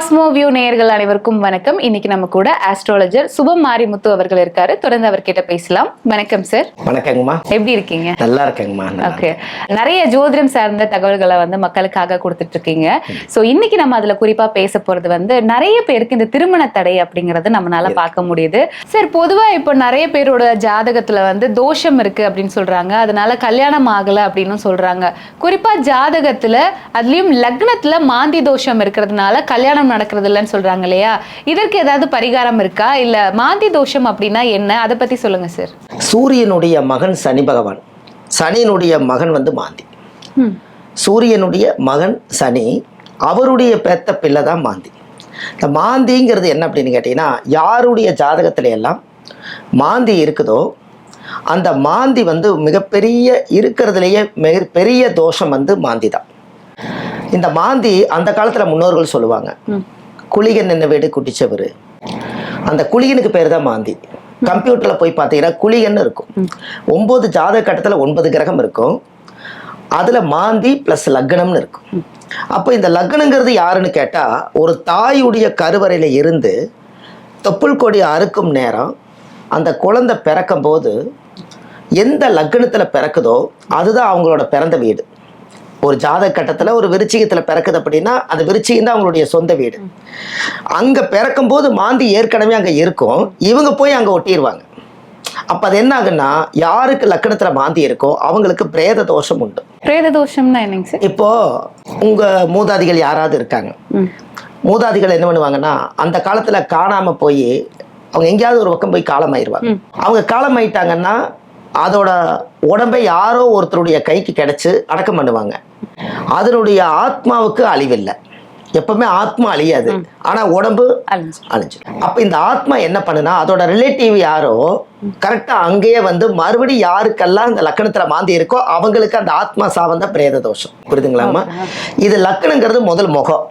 Cosmo view நேயர்கள் அனைவருக்கும் வணக்கம். இன்னைக்கு நம்ம கூட ஆஸ்ட்ராலஜர் சுபம் மாரிமுத்து அவர்கள் இருக்காரு. தொடர்ந்து அவர்கிட்ட பேசலாம். வணக்கம் சார் வணக்கங்கம்மா. எப்படி இருக்கீங்க? நல்லா இருக்கேங்கம்மா. ஓகே நிறைய ஜோதிடம் சார்ந்த தகவல்களை வந்து மக்களுக்காக கொடுத்துட்டு இருக்கீங்க சோ இன்னைக்கு நம்ம அதுல குறிப்பா பேச போறது வந்து நிறைய பேருக்கு இந்த திருமண தடை அப்படிங்கறது நம்மளால பார்க்க முடியுது. சார் பொதுவா இப்போ நிறைய பேரோட ஜாதகத்துல வந்து தோஷம் இருக்கு அப்படின்னு சொல்றாங்க. அதனால கல்யாணம் ஆகல அப்படின்னு சொல்றாங்க. குறிப்பா ஜாதகத்துல அதுலயும் லக்னத்துல மாந்தி தோஷம் இருக்கிறதுனால கல்யாணம் நடக்கிறது இல்லைன்னு சொல்றாங்க இல்லையா? இதற்கு ஏதாவது பரிகாரம் இருக்கா? இல்ல மாந்தி தோஷம் அப்படின்னா என்ன? அதை பத்தி சொல்லுங்க சார் சூரியனுடைய மகன் சனி பகவான். சனியினுடைய மகன் வந்து மாந்தி. சூரியனுடைய மகன் சனி அவருடைய பெத்த பிள்ளை தான் மாந்தி. இந்த மாந்திங்கிறது என்ன அப்படின்னு கேட்டிங்கன்னா யாருடைய ஜாதகத்துல எல்லாம் மாந்தி இருக்குதோ அந்த மாந்தி வந்து மிகப்பெரிய இருக்கிறதுலையே மிக பெரிய தோஷம் வந்து மாந்தி தான். இந்த மாந்தி அந்த காலத்தில் முன்னோர்கள் சொல்லுவாங்க. குளிகன் என்ன வீடு குட்டிச்சவர். அந்த குளிகனுக்கு பேர் தான் மாந்தி. கம்ப்யூட்டரில் போய் பார்த்தீங்கன்னா குளிகன்னு இருக்கும். ஒம்பது ஜாதக கட்டத்தில் ஒன்பது கிரகம் இருக்கும். அதில் மாந்தி ப்ளஸ் லக்னம்னு இருக்கும். அப்போ இந்த லக்னங்கிறது யாருன்னு கேட்டால் ஒரு தாயுடைய கருவறையில் இருந்து தொப்புள் கொடி அறுக்கும் நேரம் அந்த குழந்தை பிறக்கும் போது எந்த லக்னத்தில் பிறக்குதோ அதுதான் அவங்களோட பிறந்த வீடு. ஒரு ஜாதக கட்டத்தில் ஒரு விருச்சிகத்தில் பிறக்குது அப்படின்னா அந்த விருச்சிகம் தான் அவங்களுடைய சொந்த வீடு. அங்கே பிறக்கும்போது மாந்தி ஏற்கனவே அங்கே இருக்கும். இவங்க போய் அங்கே ஒட்டிடுவாங்க அப்போ அது என்ன ஆகுன்னா யாருக்கு லக்கணத்தில் மாந்தி இருக்கோ அவங்களுக்கு பிரேத தோஷம் உண்டு. பிரேத தோஷம்னா என்னங்க சார்? இப்போ உங்கள் மூதாதிகள் யாராவது இருக்காங்க. மூதாதிகள் என்ன பண்ணுவாங்கன்னா அந்த காலத்தில் காணாமல் போய் அவங்க எங்கேயாவது ஒரு பக்கம் போய் காலமாயிருவாங்க. அவங்க காலமாயிட்டாங்கன்னா அதோட உடம்பை யாரோ ஒருத்தருடைய கைக்கு கிடைச்சு அடக்கம் பண்ணுவாங்க. அதனுடைய ஆத்மாவுக்கு அழிவில்லை. எப்பவுமே ஆத்மா அழியாது. ஆனா உடம்பு அழிஞ்சு அழிஞ்சிடும் அப்ப இந்த ஆத்மா என்ன பண்ணுனா அதோட ரிலேட்டிவ் யாரோ கரெக்டா அங்கேயே வந்து மறுபடி யாருக்கெல்லாம் இந்த லக்கணத்துல மாந்தி இருக்கோ அவங்களுக்கு அந்த ஆத்மா சாவந்த பிரேத தோஷம். புரியுதுங்களாம்மா இது லக்கணங்கிறது முதல் முகம்.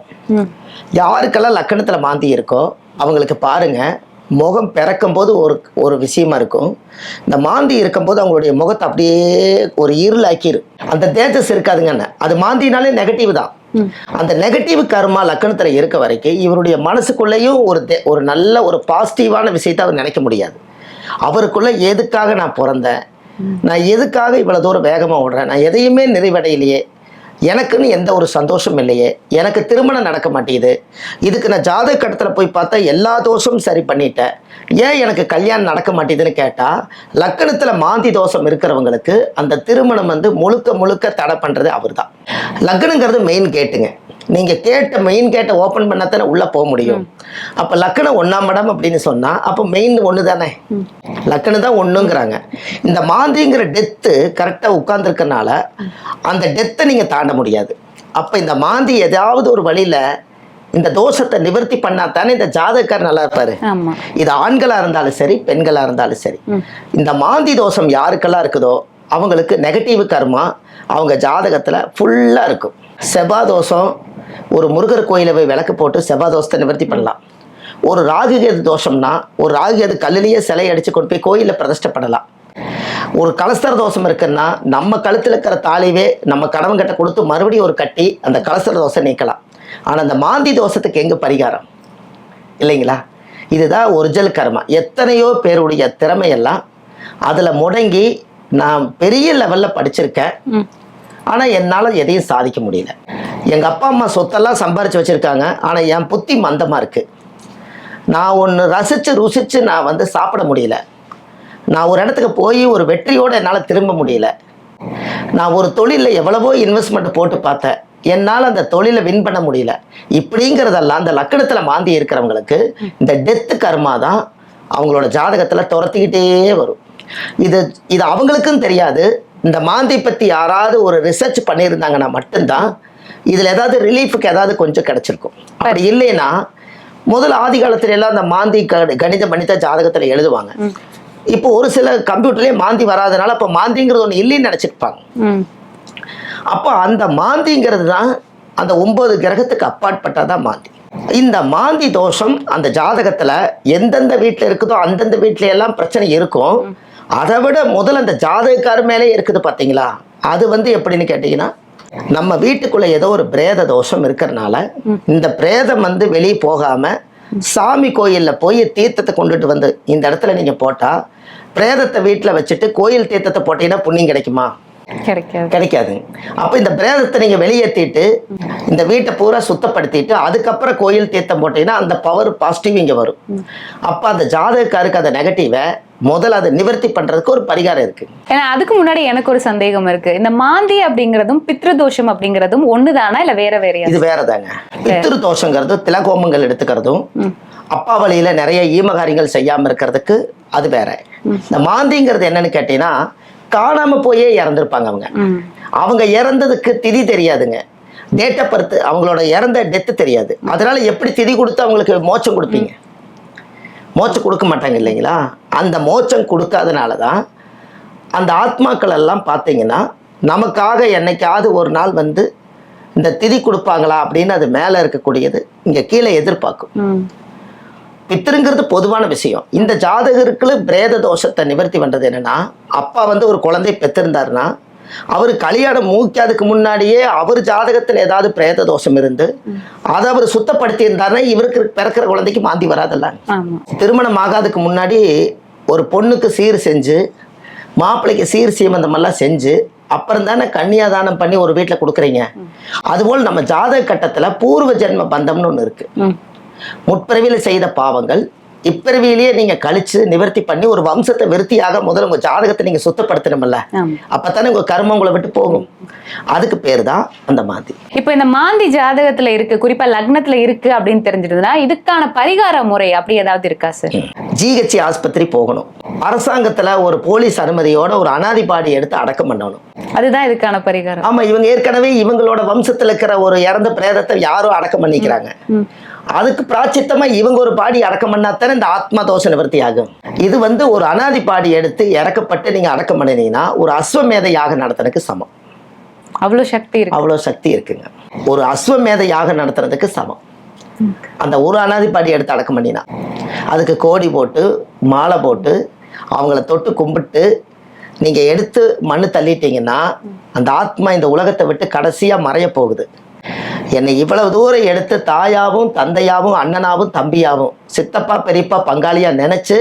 யாருக்கெல்லாம் லக்கணத்துல மாந்தி இருக்கோ அவங்களுக்கு பாருங்க முகம் பிறக்கும் போது ஒரு ஒரு விஷயமா இருக்கும். இந்த மாந்தி இருக்கும்போது அவங்களுடைய முகத்தை அப்படியே ஒரு இருளாக்கிரும் அந்த தேஜஸ் இருக்காதுங்கன்னு அது மாந்தினாலே நெகட்டிவ் தான். அந்த நெகட்டிவ் கர்மா லக்கணத்தில் இருக்க வரைக்கும் இவருடைய மனசுக்குள்ளேயும் ஒரு ஒரு நல்ல ஒரு பாசிட்டிவான விஷயத்தை அவர் நினைக்க முடியாது. அவருக்குள்ள எதுக்காக நான் பிறந்தேன்? நான் எதுக்காக இவ்வளோ தூரம் வேகமாக ஓடுறேன்? நான் எதையுமே நிறைவடையிலையே. எனக்குன்னு எந்த ஒரு சந்தோஷம் இல்லையே. எனக்கு திருமணம் நடக்க மாட்டேங்குது. இதுக்கு நான் ஜாதக கட்டத்தில் போய் பார்த்தா எல்லா தோஷமும் சரி பண்ணிட்டேன். ஏன் எனக்கு கல்யாணம் நடக்க மாட்டேங்குதுன்னு கேட்டால் லக்கணத்தில் மாந்தி தோஷம் இருக்கிறவங்களுக்கு அந்த திருமணம் வந்து முழுக்க முழுக்க தடை பண்ணுறது அவர் தான் லக்னங்கிறது மெயின் கேட்டுங்க நீங்கள் கேட்ட மெயின் கேட்டை ஓப்பன் பண்ணாதானே உள்ளே போக முடியும். அப்போ லக்கணம் ஒன்றாம் இடம் அப்படின்னு சொன்னால் அப்போ மெயின் ஒன்று தானே லக்கணம் தான் ஒன்றுங்கிறாங்க இந்த மாந்திங்கிற டெத்து கரெக்டாக உட்காந்துருக்கனால அந்த டெத்தை நீங்கள் தாண்ட முடியாது. அப்போ இந்த மாந்தி ஏதாவது ஒரு வழியில் இந்த தோஷத்தை நிவர்த்தி பண்ணா தானே இந்த ஜாதகக்கார் நல்லா இருப்பாரு. இது ஆண்களாக இருந்தாலும் சரி பெண்களாக இருந்தாலும் சரி. இந்த மாந்தி தோஷம் யாருக்கெல்லாம் இருக்குதோ அவங்களுக்கு நெகட்டிவ் கர்மா அவங்க ஜாதகத்தில் ஃபுல்லாக இருக்கும். செவ்வாய் தோஷம் ஒரு முருகர் கோயிலை போய் விளக்கு போட்டு செவ்வாதோஷத்தை நிவர்த்தி பண்ணலாம். ஒரு ராகுகேது தோஷம்னா ஒரு ராகுகேது கல்லிலேயே சிலை அடித்து கொண்டு போய் கோயிலில் பிரதிஷ்டப்படலாம் பண்ணலாம். ஒரு கலஸ்தர தோஷம் இருக்குன்னா நம்ம கழுத்தில் இருக்கிற தாலிவே நம்ம கணவன்கிட்ட கொடுத்து மறுபடியும் ஒரு கட்டி அந்த கலஸ்தர தோஷம் நீக்கலாம். ஆனால் அந்த மாந்தி தோஷத்துக்கு எங்கே பரிகாரம்? இல்லைங்களா? இதுதான் ஒரிஜினல் கர்மா. எத்தனையோ பேருடைய திறமையெல்லாம் அதில் முடங்கி நான் பெரிய லெவலில் படிச்சிருக்கேன். ஆனால் என்னால் எதையும் சாதிக்க முடியல. எங்கள் அப்பா அம்மா சொத்தெல்லாம் சம்பாரித்து வச்சுருக்காங்க. ஆனால் என் புத்தி மந்தமாக இருக்குது நான் ஒன்று ரசித்து ருசித்து நான் வந்து சாப்பிட முடியல. நான் ஒரு இடத்துக்கு போய் ஒரு வெற்றியோடு என்னால் திரும்ப முடியல. நான் ஒரு தொழிலில் எவ்வளவோ இன்வெஸ்ட்மெண்ட் போட்டு பார்த்தேன். என்னால் அந்த தொழிலை வின் பண்ண முடியல. இப்படிங்கிறதெல்லாம் அந்த லக்கணத்தில் மாந்தி இருக்கிறவங்களுக்கு இந்த டெத்து கர்மா தான் அவங்களோட ஜாதகத்தில் துரத்திக்கிட்டே வரும். இது இது அவங்களுக்கும் தெரியாது. இந்த மாந்தி பற்றி யாராவது ஒரு ரிசர்ச் பண்ணியிருந்தாங்கன்னா மட்டும்தான் இதில் ஏதாவது ரிலீஃபுக்கு ஏதாவது கொஞ்சம் கிடச்சிருக்கும். அப்படி இல்லைன்னா முதல்ல ஆதி காலத்துல எல்லாம் அந்த மாந்தி கணித மனித ஜாதகத்தில் எழுதுவாங்க. இப்போ ஒரு சில கம்ப்யூட்டர்லேயே மாந்தி வராதனால அப்போ மாந்திங்கிறது ஒன்று இல்லைன்னு நினச்சிருப்பாங்க. அப்போ அந்த மாந்திங்கிறது தான் அந்த ஒன்பது கிரகத்துக்கு அப்பாற்பட்டதான் மாந்தி. இந்த மாந்தி தோஷம் அந்த ஜாதகத்தில் எந்தெந்த வீட்டில் இருக்குதோ அந்தந்த வீட்டில எல்லாம் பிரச்சனை இருக்கும். அதை விட முதல்ல அந்த ஜாதகக்கார மேலே இருக்குது பார்த்தீங்களா? அது வந்து எப்படின்னு கேட்டிங்கன்னா நம்ம வீட்டுக்குள்ள ஏதோ ஒரு பிரேத தோஷம் இருக்கிறனால இந்த பிரேதம் வந்து வெளியே போகாம சாமி கோயில்ல போய் தீர்த்தத்தை கொண்டுட்டு வந்து இந்த இடத்துல நீங்க போட்டா பிரேதத்தை வீட்டுல வச்சுட்டு கோயில் தீர்த்தத்தை போட்டீங்கன்னா புண்ணியம் கிடைக்குமா? கிடைக்காது. அப்போ இந்த பிரேதத்தை நீங்க வெளியேற்றிட்டு இந்த வீட்டை பூரா சுத்தப்படுத்திட்டு அதுக்கப்புறம் கோயில் தீர்த்தம் போட்டீங்கன்னா அந்த பவர் பாசிட்டிவ் இங்க வரும். அப்போ அந்த ஜாதகக்காருக்கு அந்த நெகட்டிவை முதல்ல அதை நிவர்த்தி பண்றதுக்கு ஒரு பரிகாரம் இருக்கு. ஏன்னா அதுக்கு முன்னாடி எனக்கு ஒரு சந்தேகம் இருக்கு. இந்த மாந்தி அப்படிங்கறதும் பித்ருதோஷம் அப்படிங்கறதும் ஒண்ணுதானா இல்ல வேற வேறையா? இது வேறதாங்க. பித்திரு தோஷங்கிறது திலகோமங்கள் எடுத்துக்கிறதும் அப்பா வழியில நிறைய ஈமகாரியங்கள் செய்யாம இருக்கிறதுக்கு அது வேற. இந்த மாந்திங்கிறது என்னன்னு கேட்டீங்கன்னா காணாம போயே இறந்துருப்பாங்க அவங்க. அவங்க இறந்ததுக்கு திதி தெரியாதுங்க. டேட் ஆஃப் பர்த் அவங்களோட இறந்த டெத்து தெரியாது. அதனால எப்படி திதி கொடுத்து அவங்களுக்கு மோட்சம் கொடுப்பீங்க? மோட்சம் கொடுக்க மாட்டாங்க இல்லைங்களா? அந்த மோட்சம் கொடுக்காதனால தான் அந்த ஆத்மாக்கள் எல்லாம் பார்த்தீங்கன்னா நமக்காக என்னைக்காவது ஒரு நாள் வந்து இந்த திதி கொடுப்பாங்களா அப்படின்னு அது மேலே இருக்கக்கூடியது இங்கே கீழே எதிர்பார்க்கும். பித்திருங்கிறது பொதுவான விஷயம். இந்த ஜாதகருக்கு பிரேத தோஷத்தை நிவர்த்தி பண்றது என்னன்னா அப்பா வந்து ஒரு குழந்தை பெற்றிருந்தாருன்னா அவர் கல்யாணம் மூக்காதுக்கு முன்னாடியே அவர் ஜாதகத்தில் ஏதாவது பிரேத தோஷம் இருந்து அதை அவர் சுத்தப்படுத்தி இருந்தாருன்னா இவருக்கு பிறக்கிற குழந்தைக்கு மாந்தி வராதல்ல. திருமணம் ஆகாதுக்கு முன்னாடி ஒரு பொண்ணுக்கு சீர் செஞ்சு மாப்பிள்ளைக்கு சீர் சீமந்தமெல்லாம் செஞ்சு அப்புறம் தானே கன்னியாதானம் பண்ணி ஒரு வீட்டில் கொடுக்குறீங்க. அதுபோல் நம்ம ஜாதக கட்டத்தில் பூர்வ ஜென்ம பந்தம்னு ஒன்று இருக்கு. ம். முற்பிறவியில் செய்த பாவங்கள் இப்பிறவியிலேயே நீங்க கழிச்சு நிவர்த்தி பண்ணி ஒரு வம்சத்தை விருத்தியாக முதல்ல உங்க ஜாதகத்தை நீங்க சுத்தப்படுத்தணும்ல. அப்பதானே உங்க கர்மம் உங்களை விட்டு போகும். அதுக்கு பேர் தான் அந்த மாதிரி இப்போ இந்த மாந்தி ஜாதகத்துல இருக்கு குறிப்பா லக்னத்துல இருக்கு அப்படின்னு தெரிஞ்சிருந்ததுன்னா இதுக்கான பரிகார முறை அப்படி ஏதாவது இருக்கா சார்? ஜிஹெச்சி ஆஸ்பத்திரி போகணும். அரசாங்கத்துல ஒரு போலீஸ் அனுமதியோட ஒரு அனாதி பாடி எடுத்து அடக்கம் பண்ணணும். அதுதான் இதுக்கான பரிகாரம். ஆமா இவங்க ஏற்கனவே இவங்களோட வம்சத்துல இருக்கிற ஒரு இறந்த பிரேதத்தை யாரோ அடக்கம் பண்ணிக்கிறாங்க. அதுக்கு பிராச்சித்தமா இவங்க ஒரு பாடி அடக்கம் பண்ணாத்தானே இந்த ஆத்மா தோஷ நிவர்த்தி ஆகும் இது வந்து ஒரு அனாதி பாடி எடுத்து இறக்கப்பட்டு நீங்க அடக்கம் பண்ணினீங்கன்னா ஒரு அஸ்வமேத யாகம் நடத்துறதுக்கு சமம். அவ்வளவு சக்தி இருக்கு. அவ்வளோ சக்தி இருக்குங்க. ஒரு அஸ்வமேத யாகம் நடத்துறதுக்கு சமம். அந்த ஒரு அனாதி பாடி எடுத்து அடக்கம் பண்ணினா அதுக்கு கோடி போட்டு மாலை போட்டு அவங்கள தொட்டு கும்பிட்டு நீங்கள் எடுத்து மண்ணு தள்ளிட்டீங்கன்னா அந்த ஆத்மா இந்த உலகத்தை விட்டு கடைசியாக மறைய போகுது. என்னை இவ்வளவு தூரம் எடுத்து தாயாவும் தந்தையாவும் அண்ணனாவும் தம்பியாவும் சித்தப்பா பெரியப்பா பங்காளியா நினைச்சு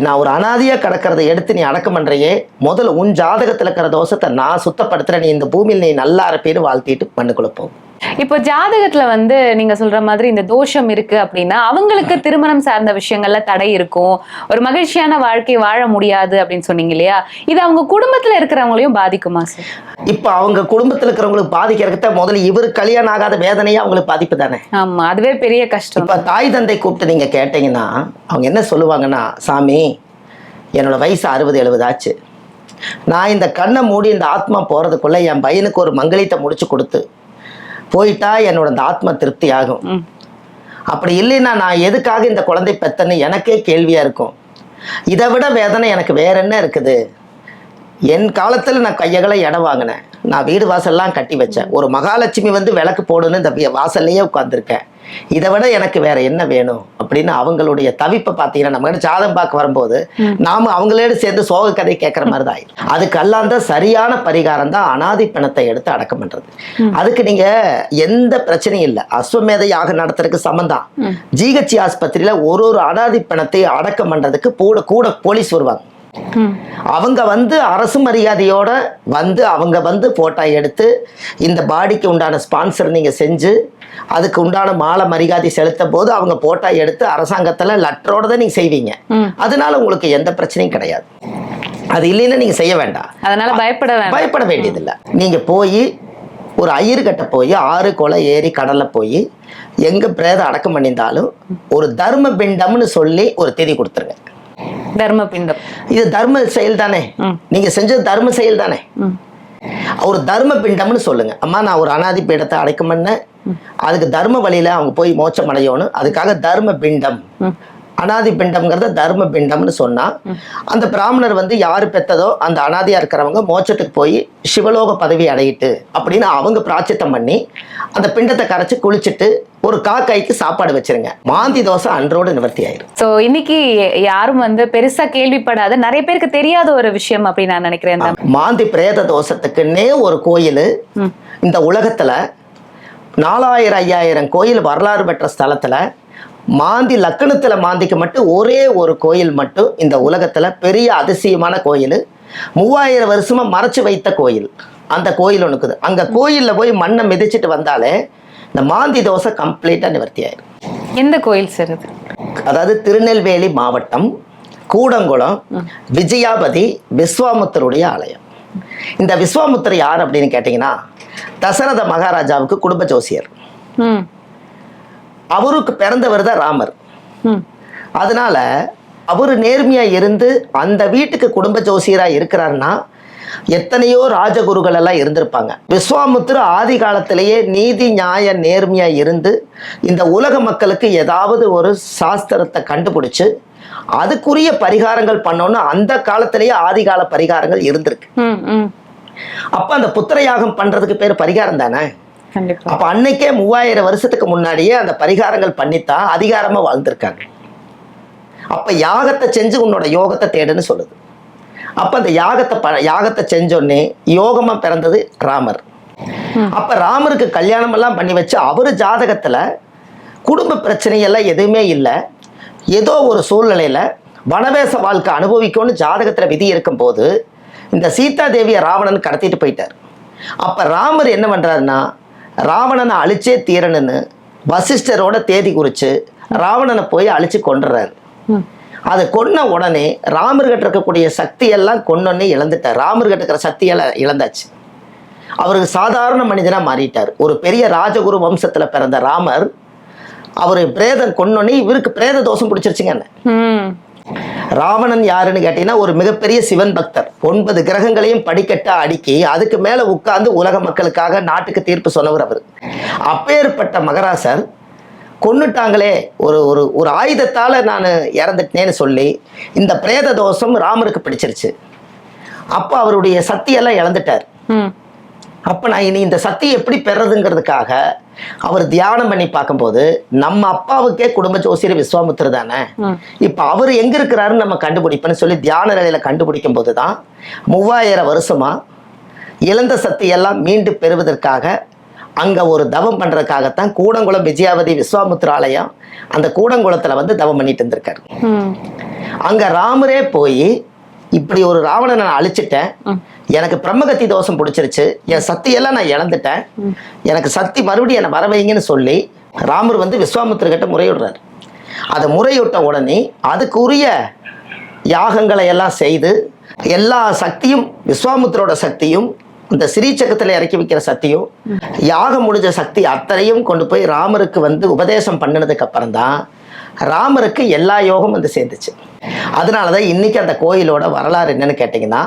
நான் ஒரு அனாதியா கிடக்கிறத எடுத்து நீ அடக்கம் பண்றையே முதல்ல உன் ஜாதகத்துல இருக்கிற தோஷத்தை நான் சுத்தப்படுத்துறேன் நீ இந்த பூமியில் நீ நல்லா இருப்பேன்னு வாழ்த்திட்டு மண்ணுக்குள்ள கொடுப்போம் இப்போ ஜாதகத்துல வந்து நீங்க சொல்ற மாதிரி இந்த தோஷம் இருக்கு அப்படின்னா அவங்களுக்கு திருமணம் சார்ந்த விஷயங்கள்ல தடை இருக்கும். ஒரு மகிழ்ச்சியான வாழ்க்கை வாழ முடியாது அப்படின்னு சொன்னீங்க இல்லையா? இது அவங்க குடும்பத்துல இருக்கிறவங்களையும் பாதிக்குமா சார் இப்போ அவங்க குடும்பத்தில் இருக்கிறவங்களுக்கு பாதிக்கிறதுக்கு தான் முதல்ல இவருக்கு கல்யாணம் ஆகாத வேதனையே அவங்களுக்கு பாதிப்பு தானே? ஆமா அதுவே பெரிய கஷ்டம். இப்போ தாய் தந்தை கூப்பிட்டு நீங்கள் கேட்டீங்கன்னா அவங்க என்ன சொல்லுவாங்கன்னா சாமி என்னோட வயசு அறுபது எழுபது ஆச்சு. நான் இந்த கண்ணை மூடி இந்த ஆத்மா போகிறதுக்குள்ளே என் பையனுக்கு ஒரு மங்களித்தை முடிச்சு கொடுத்து போயிட்டா என்னோட இந்த ஆத்மா திருப்தி ஆகும். அப்படி இல்லைன்னா நான் எதுக்காக இந்த குழந்தை பெத்தன்னு எனக்கே கேள்வியாக இருக்கும். இதை விட வேதனை எனக்கு வேற என்ன இருக்குது? என் காலத்தில் நான் கையகல இடம் வாங்கினேன். நான் வீடு வாசல்லாம் கட்டி வச்சேன். ஒரு மகாலட்சுமி வந்து விளக்கு போடுன்னு இந்த வாசல்லையே உட்காந்துருக்கேன் இதை விட எனக்கு வேற என்ன வேணும் அப்படின்னு அவங்களுடைய தவிப்பை பார்த்தீங்கன்னா நம்ம கிட்ட ஜாதம் பார்க்க வரும்போது நாம அவங்களோட சேர்ந்து சோக கதை கேட்குற மாதிரி தான் ஆயிடும். அதுக்கெல்லாம் தான் சரியான பரிகாரம் தான் அனாதி பிணத்தை எடுத்து அடக்கம் பண்றது. அதுக்கு நீங்க எந்த பிரச்சனையும் இல்லை. அஸ்வமேத யாகம் நடத்துறதுக்கு சமந்தான் ஜிஹெச்சி ஆஸ்பத்திரியில ஒரு ஒரு அனாதி பிணத்தை அடக்கம் பண்றதுக்கு கூட கூட போலீஸ் வருவாங்க. அவங்க வந்து அரசு மரியாதையோட வந்து அவங்க வந்து போட்டோ எடுத்து இந்த பாடிக்கு உண்டான ஸ்பான்சர் நீங்கள் செஞ்சு அதுக்கு உண்டான மாலை மரியாதை செலுத்தும் போது அவங்க போட்டோ எடுத்து அரசாங்கத்தில் லெட்டரோட தான் நீங்கள் செய்வீங்க. அதனால உங்களுக்கு எந்த பிரச்சனையும் கிடையாது. அது இல்லைன்னா நீங்கள் செய்ய வேண்டாம். அதனால பயப்பட பயப்பட வேண்டியதில்லை. நீங்கள் போய் ஒரு ஐயரு கட்ட போய் ஆறு குளம் ஏரி கடலில் போய் எங்கே பிரேதம் அடக்கம் பண்ணியிருந்தாலும் ஒரு தர்ம பிண்டம்னு சொல்லி ஒரு திதி கொடுத்துருங்க. தர்ம பிண்டம் இது தர்ம செயல் தானே. நீங்க செஞ்சது தர்ம செயல் தானே. ஒரு தர்ம பிண்டம்னு சொல்லுங்க. அம்மா நான் ஒரு அனாதி பீடத்தை அடைக்கம் பண்ணேன் அதுக்கு தர்ம வழியில அவங்க போய் மோட்சம் அடையணும். அதுக்காக தர்ம பிண்டம். அனாதி பிண்டம்ங்கிறத தர்ம பிண்டம்னு சொன்னா அந்த பிராமணர் வந்து யாரு பெத்ததோ அந்த அனாதியா இருக்கிறவங்க மோட்சத்துக்கு போய் சிவலோக பதவி அடையிட்டு அப்படின்னு அவங்க பிராச்சித்தம் பண்ணி அந்த பிண்டத்தை கரைச்சு குளிச்சுட்டு ஒரு காக்காய்க்கு சாப்பாடு வச்சிருங்க. மாந்தி தோசை அன்றோடு நிவர்த்தி ஆயிரும். சோ இன்னைக்கு யாரும் வந்து பெருசா கேள்விப்படாத நிறைய பேருக்கு தெரியாத ஒரு விஷயம் அப்படின்னு நான் நினைக்கிறேன் மாந்தி பிரேத தோஷத்துக்குன்னே ஒரு கோயில். இந்த உலகத்துல நாலாயிரம் ஐயாயிரம் கோயில் வரலாறு பெற்ற ஸ்தலத்துல மாந்தி லக்கணத்துல மாந்திக்கு மட்டும் ஒரே ஒரு கோயில் மட்டும் இந்த உலகத்துல பெரிய அதிசயமான கோயில். மூவாயிரம் வருஷமா மறைச்சு வைத்த கோயில். அந்த கோயில் ஒன்றுக்குது அங்க கோயில்ல போய் மண்ணை மிதிச்சிட்டு வந்தாலே இந்த மாந்தி தோசை கம்ப்ளீட்டா நிவர்த்தி ஆயிடும் எந்த கோயில் சார் அதாவது திருநெல்வேலி மாவட்டம் கூடங்குளம் விஜயாபதி விஸ்வாமுத்தருடைய ஆலயம். இந்த விஸ்வாமுத்தர் யார் அப்படின்னு கேட்டிங்கன்னா தசரத மகாராஜாவுக்கு குடும்ப ஜோசியர். ம். அவருக்கு பிறந்தவர் தான் ராமர். ம் அதனால அவர் நேர்மையா இருந்து அந்த வீட்டுக்கு குடும்ப ஜோசியரா இருக்கிறாருன்னா எத்தனையோ ராஜகுருகள் எல்லாம் இருந்திருப்பாங்க. விஸ்வாமுத்திர ஆதி காலத்திலேயே நீதி நியாய நேர்மையா இருந்து இந்த உலக மக்களுக்கு ஏதாவது ஒரு சாஸ்திரத்தை கண்டுபிடிச்சு அதுக்குரிய பரிகாரங்கள் பண்ணோன்னு அந்த காலத்திலேயே ஆதிகால பரிகாரங்கள் இருந்திருக்கு. அப்ப அந்த புத்திரயாகம் பண்றதுக்கு பேர் பரிகாரம் தானே? அப்ப அன்னைக்கே மூவாயிரம் வருஷத்துக்கு முன்னாடியே அந்த பரிகாரங்கள் பண்ணித்தான் அதிகாரமா வாழ்ந்திருக்காங்க. அப்ப யாகத்தை செஞ்சு உன்னோட யோகத்தை தேடுன்னு சொல்லுது. அப்ப அந்த யாகத்தை ப யாகத்தை செஞ்சோடனே யோகமா பிறந்தது ராமர். அப்ப ராமருக்கு கல்யாணம் எல்லாம் பண்ணி வச்சு அவரு ஜாதகத்துல குடும்ப பிரச்சனையெல்லாம் எதுவுமே இல்லை. ஏதோ ஒரு சூழ்நிலையில வனவேச வாழ்க்கை அனுபவிக்கும்னு ஜாதகத்துல விதி இருக்கும்போது இந்த சீதா தேவியை ராவணன் கடத்திட்டு போயிட்டார். அப்ப ராமர் என்ன பண்றாருன்னா ராவணனை அழிச்சே தீரணுன்னு வசிஷ்டரோட தேதி குறிச்சு ராவணனை போய் அழிச்சு கொண்டுறாரு அதை கொன்ன உடனே ராமர்கிட்ட இருக்கக்கூடிய சக்தி எல்லாம் கொன்னொன்னே இழந்துட்டார். ராமர்கிட்ட இருக்கிற சக்தியெல்லாம் இழந்தாச்சு. அவருக்கு சாதாரண மனிதனா மாறிட்டார். ஒரு பெரிய ராஜகுரு வம்சத்துல பிறந்த ராமர் அவர் பிரேதம் கொன்னொன்னே இவருக்கு பிரேத தோஷம் பிடிச்சிருச்சுங்க ராவணன் யாருன்னு கேட்டீங்கன்னா ஒரு மிகப்பெரிய சிவன் பக்தர். ஒன்பது கிரகங்களையும் படிக்கட்டா அடுக்கி அதுக்கு மேல உட்கார்ந்து உலக மக்களுக்காக நாட்டுக்கு தீர்ப்பு சொன்னவர் அவர். அப்பேற்பட்ட மகராசர் கொன்னுட்டாங்களே ஒரு ஒரு ஒரு ஆயுதத்தால் நான் இறந்துட்டேன்னு சொல்லி இந்த பிரேத தோஷம் ராமருக்கு பிடிச்சிருச்சு. அப்போ அவருடைய சக்தியெல்லாம் இழந்துட்டார். அப்போ நான் இனி இந்த சக்தி எப்படி பெறதுங்கிறதுக்காக அவர் தியானம் பண்ணி பார்க்கும்போது நம்ம அப்பாவுக்கே குடும்ப ஜோசியர் விஸ்வாமுத்திர தானே. இப்போ அவர் எங்க இருக்கிறாருன்னு நம்ம கண்டுபிடிப்பேன்னு சொல்லி தியான நிலையில கண்டுபிடிக்கும் போது தான் மூவாயிரம் வருஷமா இழந்த சக்தியெல்லாம் மீண்டு பெறுவதற்காக அங்க ஒரு தவம் பண்றதுக்காகத்தான் கூடங்குளம் விஜயாவதி விஸ்வாமுத்திர ஆலயம் அந்த கூடங்குளத்துல வந்து தவம் பண்ணிட்டு இருந்திருக்காரு. அங்க ராமரே போய் இப்படி ஒரு ராவணனை நான் அழிச்சிட்டேன். எனக்கு பிரம்மகத்தி தோஷம் பிடிச்சிருச்சு. என் சக்தியெல்லாம் நான் இழந்துட்டேன். எனக்கு சக்தி மறுபடியும் என்னை வர வைங்கன்னு சொல்லி ராமர் வந்து விஸ்வாமுத்திரகிட்ட முறையிடுறாரு. அதை முறையிட்ட உடனே அதுக்குரிய யாகங்களை எல்லாம் செய்து எல்லா சக்தியும் விஸ்வாமுத்திரோட சக்தியும் இந்த ஸ்ரீசக்கத்தில் இறக்கி வைக்கிற சக்தியும் யாகம் முடிஞ்ச சக்தி அத்தனையும் கொண்டு போய் ராமருக்கு வந்து உபதேசம் பண்ணினதுக்கு அப்புறம் தான் ராமருக்கு எல்லா யோகம் வந்து சேர்ந்துச்சு. அதனால தான் இன்னைக்கு அந்த கோயிலோட வரலாறு என்னன்னு கேட்டிங்கன்னா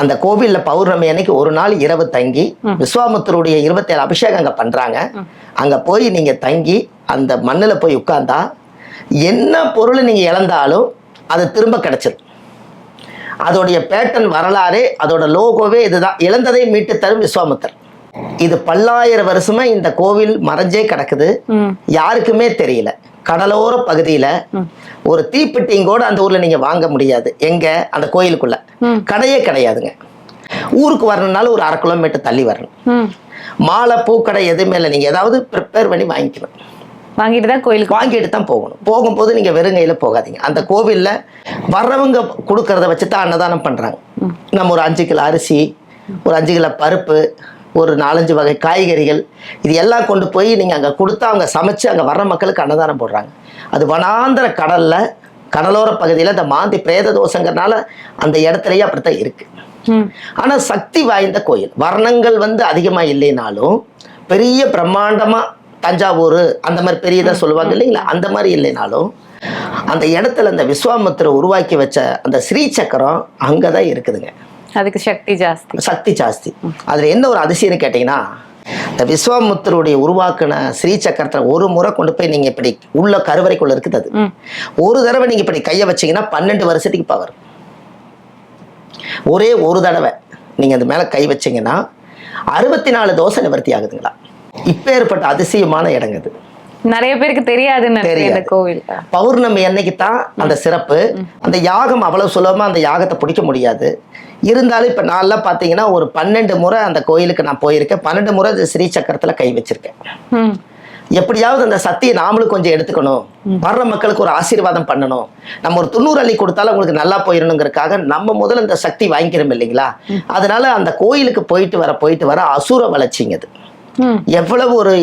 அந்த கோவிலில் பௌர்ணமி அன்னைக்கு ஒரு நாள் இரவு தங்கி விஸ்வாமுத்தருடைய இருபத்தேழு அபிஷேகம் அங்கே பண்ணுறாங்க அங்கே போய் நீங்கள் தங்கி அந்த மண்ணில் போய் உட்கார்ந்தா என்ன பொருள் நீங்கள் இழந்தாலும் அது திரும்ப கிடைச்சிடும் அதோடைய பேட்டன் வரலாறே அதோட லோகோவே இதுதான். இழந்ததை மீட்டு தரும் விஸ்வாமுத்தர் இது பல்லாயிரம் வருஷமா இந்த கோவில் மறைஞ்சே கிடக்குது. யாருக்குமே தெரியல. கடலோர பகுதியில ஒரு தீப்பெட்டிங்கோட அந்த ஊர்ல நீங்க வாங்க முடியாது. எங்க? அந்த கோயிலுக்குள்ள. கடையே கிடையாதுங்க. ஊருக்கு வரணும்னாலும் ஒரு அரை கிலோமீட்டர் தள்ளி வரணும். மாலை பூக்கடை எதுவுமே இல்லை. நீங்க ஏதாவது ப்ரிப்பேர் பண்ணி வாங்கிக்கணும். வாங்கிட்டு தான் கோயிலுக்கு வாங்கிட்டு தான் போகணும். போகும்போது நீங்க வெறுங்கையில போகாதீங்க. அந்த கோவில்ல வர்றவங்க கொடுக்கறத வச்சு தான் அன்னதானம் பண்றாங்க. நம்ம ஒரு அஞ்சு கிலோ அரிசி ஒரு அஞ்சு கிலோ பருப்பு ஒரு நாலஞ்சு வகை காய்கறிகள் இது எல்லாம் கொண்டு போய் நீங்கள் அங்கே கொடுத்தா அவங்க சமைச்சு அங்கே வர்ற மக்களுக்கு அன்னதானம் போடுறாங்க. அது வனாந்தர கடல்ல கடலோர பகுதியில் இந்த மாந்தி பிரேத தோஷங்கிறனால அந்த இடத்துலயே அப்படித்தான் இருக்கு. ம். ஆனால் சக்தி வாய்ந்த கோயில். வர்ணங்கள் வந்து அதிகமாக இல்லைனாலும் பெரிய பிரம்மாண்டமாக தஞ்சாவூர் அந்த மாதிரி பெரியதாக சொல்லுவாங்க இல்லைங்களா? அந்த மாதிரி இல்லைனாலும் அந்த இடத்துல அந்த விஸ்வாமித்திர உருவாக்கி வச்ச அந்த ஸ்ரீ சக்கரம் அங்கே தான் இருக்குதுங்க. அதுக்கு சக்தி ஜாஸ்தி. சக்தி ஜாஸ்தி. அதில் என்ன ஒரு அதிசயம்னு கேட்டிங்கன்னா இந்த விஸ்வாமுத்தருடைய உருவாக்குன ஸ்ரீ சக்கரத்தில் ஒரு முறை கொண்டு போய் நீங்கள் இப்படி உள்ள கருவறைக்குள்ள இருக்குது அது. ஒரு தடவை நீங்கள் இப்படி கையை வச்சீங்கன்னா பன்னெண்டு வருஷத்துக்கு பவர் ஒரே ஒரு தடவை நீங்கள் அது மேலே கை வச்சீங்கன்னா அறுபத்தி நாலு தோசை நிவர்த்தி ஆகுதுங்களா? இப்பேற்பட்ட அதிசயமான இடங்க இது. நிறைய பேருக்கு தெரியாதுன்னு தெரியாது. கோவில். பௌர்ணமி அன்னைக்கு தான் அந்த சிறப்பு. அந்த யாகம் அவ்வளவு சுலபமா அந்த யாகத்தை பிடிக்க முடியாது. இருந்தாலும் இப்போ நான்லாம் பார்த்தீங்கன்னா ஒரு பன்னெண்டு முறை அந்த கோயிலுக்கு நான் போயிருக்கேன். பன்னெண்டு முறை ஸ்ரீ சக்கரத்தில் கை வச்சிருக்கேன். எப்படியாவது அந்த சக்தியை நாமளும் கொஞ்சம் எடுத்துக்கணும். வர்ற மக்களுக்கு ஒரு ஆசீர்வாதம் பண்ணணும். நம்ம ஒரு தொண்ணூறு அள்ளி கொடுத்தாலும் உங்களுக்கு நல்லா போயிடணுங்கிறதுக்காக நம்ம முதல்ல இந்த சக்தி வாங்கிக்கிறோம் இல்லைங்களா? அதனால அந்த கோயிலுக்கு போயிட்டு வர போயிட்டு வர அசுர வளர்ச்சிங்க அது. எவ்வளவு ஒரு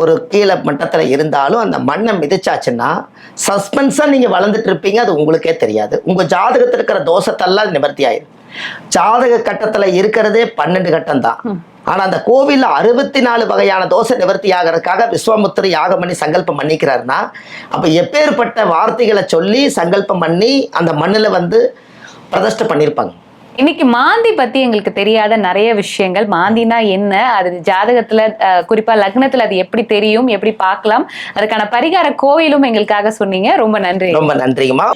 ஒரு கீழே மட்டத்தில் இருந்தாலும் அந்த மண்ணை மிதிச்சாச்சுன்னா சஸ்பென்ஸாக நீங்கள் வளர்ந்துட்டு இருப்பீங்க அது உங்களுக்கே தெரியாது. உங்கள் ஜாதகத்தில் இருக்கிற தோஷத்தெல்லாம் நிவர்த்தி ஆயிடும் ஜாதக கட்டத்தில் இருக்கிறதே பன்னெண்டு கட்டம் தான் ஆனால் அந்த கோவிலில் அறுபத்தி நாலு வகையான தோசை நிவர்த்தி ஆகிறதுக்காக விஸ்வாமுத்திர யாகம் பண்ணி சங்கல்பம் பண்ணிக்கிறாருன்னா அப்போ எப்பேற்பட்ட வார்த்தைகளை சொல்லி சங்கல்பம் பண்ணி அந்த மண்ணில் வந்து பிரதிஷ்டை பண்ணியிருப்பாங்க இன்னைக்கு மாந்தி பத்தி எங்களுக்கு தெரியாத நிறைய விஷயங்கள். மாந்தினா என்ன? அது ஜாதகத்துல குறிப்பா லக்னத்துல அது எப்படி தெரியும் எப்படி பார்க்கலாம்? அதுக்கான பரிகார கோயிலும் எங்களுக்காக சொன்னீங்க. ரொம்ப நன்றி. ரொம்ப நன்றிங்கம்மா.